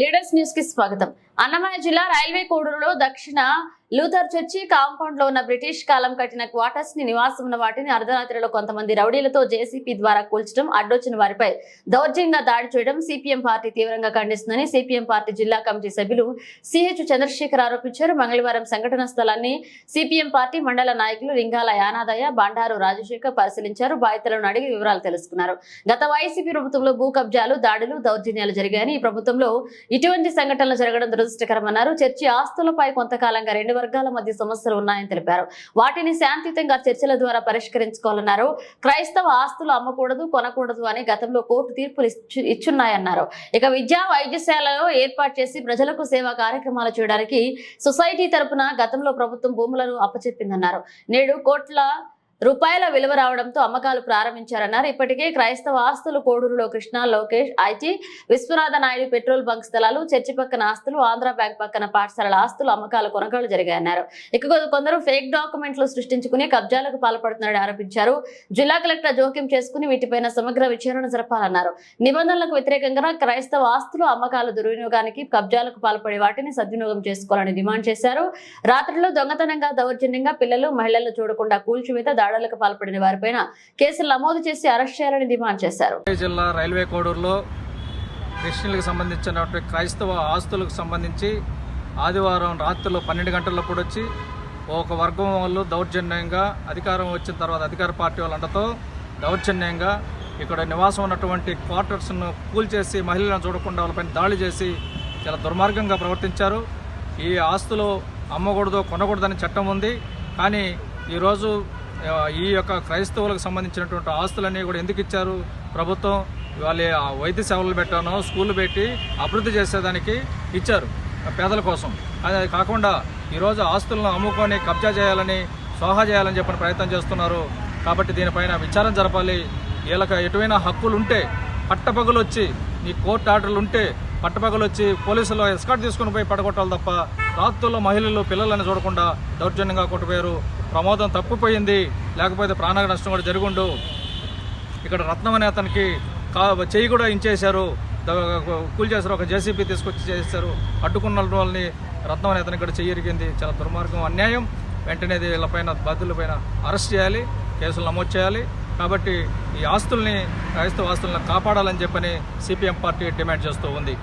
Leaders న్యూస్కి స్వాగతం. అన్నమయ్య జిల్లా రైల్వే కోడూరులో దక్షిణ లూథర్ చర్చి కాంపౌండ్లో ఉన్న బ్రిటిష్ కాలం కట్టిన క్వార్టర్స్ని నివాసం ఉన్న వాటిని అర్ధరాత్రిలో కొంతమంది రౌడీలతో జేసీపీ ద్వారా కూల్చడం అడ్డొచ్చిన వారిపై దౌర్జన్యంగా దాడి చేయడం సిపిఎం పార్టీ తీవ్రంగా ఖండిస్తుందని సిపిఎం పార్టీ జిల్లా కమిటీ సభ్యులు సిహెచ్ చంద్రశేఖర్ ఆరోపించారు. మంగళవారం సంఘటన స్థలాన్ని సిపిఎం పార్టీ మండల నాయకులు లింగాల యానాదయ్య బండారు రాజశేఖర్ పరిశీలించారు. బాధితులను అడిగి వివరాలు తెలుసుకున్నారు. గత వైసీపీ ప్రభుత్వంలో భూ కబ్జాలు దాడులు దౌర్జన్యాలు జరిగాయని ఈ ప్రభుత్వంలో ఇటువంటి సంఘటనలు జరగడం దురదృష్టకరమన్నారు. చర్చి ఆస్తులపై కొంతకాలంగా రెండు వర్గాల మధ్య సమస్యలు ఉన్నాయని తెలిపారు. వాటిని శాంతియుతంగా చర్చల ద్వారా పరిష్కరించుకోవాలన్నారు. క్రైస్తవ ఆస్తులు అమ్మకూడదు కొనకూడదు అని గతంలో కోర్టు తీర్పులు ఇచ్చున్నాయన్నారు. ఇక విద్యా వైద్యశాలలో ఏర్పాటు చేసి ప్రజలకు సేవా కార్యక్రమాలు చేయడానికి సొసైటీ తరపున గతంలో ప్రభుత్వం భూములను అప్పచెప్పిందన్నారు. నేడు కోట్ల రూపాయల విలువ రావడంతో అమ్మకాలు ప్రారంభించారన్నారు. ఇప్పటికే క్రైస్తవ ఆస్తులు కోడూరులో Krishna Lokesh IT Viswanatha Naidu petrol bunk స్థలాలు చర్చి పక్కన ఆస్తులు ఆంధ్ర బ్యాంక్ పక్కన పాఠశాలల ఆస్తులు అమ్మకాలు కొనుగోలు జరిగాయన్నారు. ఇక కొందరు ఫేక్ డాక్యుమెంట్లు సృష్టించుకుని కబ్జాలకు పాల్పడుతున్నారని ఆరోపించారు. జిల్లా కలెక్టర్ జోక్యం చేసుకుని వీటిపైన సమగ్ర విచారణ జరపాలన్నారు. నిబంధనలకు వ్యతిరేకంగా క్రైస్తవ ఆస్తులు అమ్మకాలు దుర్వినియోగానికి కబ్జాలకు పాల్పడే వాటిని సద్వినియోగం చేసుకోవాలని డిమాండ్ చేశారు. రాత్రిలో దొంగతనంగా దౌర్జన్యంగా పిల్లలు మహిళలు చూడకుండా కూల్చివేత దాడులకు పాల్పడిన వారిపైన కేసులు నమోదు చేసి అరెస్ట్ చేయాలని డిమాండ్ చేశారు. జిల్లా రైల్వే కోడూరులో క్రిస్టియన్లకు సంబంధించినటువంటి క్రైస్తవ ఆస్తులకు సంబంధించి ఆదివారం రాత్రిలో పన్నెండు గంటలప్పుడు వచ్చి ఒక వర్గం వాళ్ళు దౌర్జన్యంగా అధికారం వచ్చిన తర్వాత అధికార పార్టీ వాళ్ళతో దౌర్జన్యంగా ఇక్కడ నివాసం ఉన్నటువంటి క్వార్టర్స్ను కూల్చేసి మహిళలను చూడకుండా వాళ్ళపైన దాడి చేసి చాలా దుర్మార్గంగా ప్రవర్తించారు. ఈ ఆస్తులు అమ్మకూడదు కొనకూడదని చట్టం ఉంది. కానీ ఈరోజు ఈ యొక్క క్రైస్తవులకు సంబంధించినటువంటి ఆస్తులన్నీ కూడా ఎందుకు ఇచ్చారు? ప్రభుత్వం వాళ్ళ వైద్య సేవలు పెట్టానో స్కూళ్ళు పెట్టి అభివృద్ధి చేసేదానికి ఇచ్చారు పేదల కోసం. అది కాకుండా ఈరోజు ఆస్తులను అమ్ముకొని కబ్జా చేయాలని సోహా చేయాలని చెప్పిన ప్రయత్నం చేస్తున్నారు. కాబట్టి దీనిపైన విచారం జరపాలి. వీళ్ళకి ఎటువైనా హక్కులు ఉంటే పట్టపగులు వచ్చి నీ కోర్టు ఆర్డర్లు ఉంటే పట్టపగలు వచ్చి పోలీసులు ఎస్కాట్ తీసుకుని పోయి పడగొట్టాలి తప్ప రాత్రుల్లో మహిళలు పిల్లలని చూడకుండా దౌర్జన్యంగా కొట్టిపోయారు ప్రమాదం తప్పిపోయింది. లేకపోతే ప్రాణ నష్టం కూడా జరుగుండు. ఇక్కడ రత్నం అనే అతనికి కా చెయ్యి కూడా ఇంచేశారు. కూలి కూల్ చేశారు. ఒక జేసీబీ తీసుకొచ్చి చేశారు. అడ్డుకున్న వాళ్ళని రత్నం అనే అతనికి కూడా చెయ్యి ఎరిగింది చాలా దుర్మార్గం అన్యాయం. వెంటనే ఇది వీళ్ళపైన బాధ్యులపైన అరెస్ట్ చేయాలి. కేసులు నమోదు చేయాలి. కాబట్టి ఈ ఆస్తుల్ని క్రైస్తవ ఆస్తులను కాపాడాలని చెప్పని సిపిఎం పార్టీ డిమాండ్ చేస్తూ ఉంది.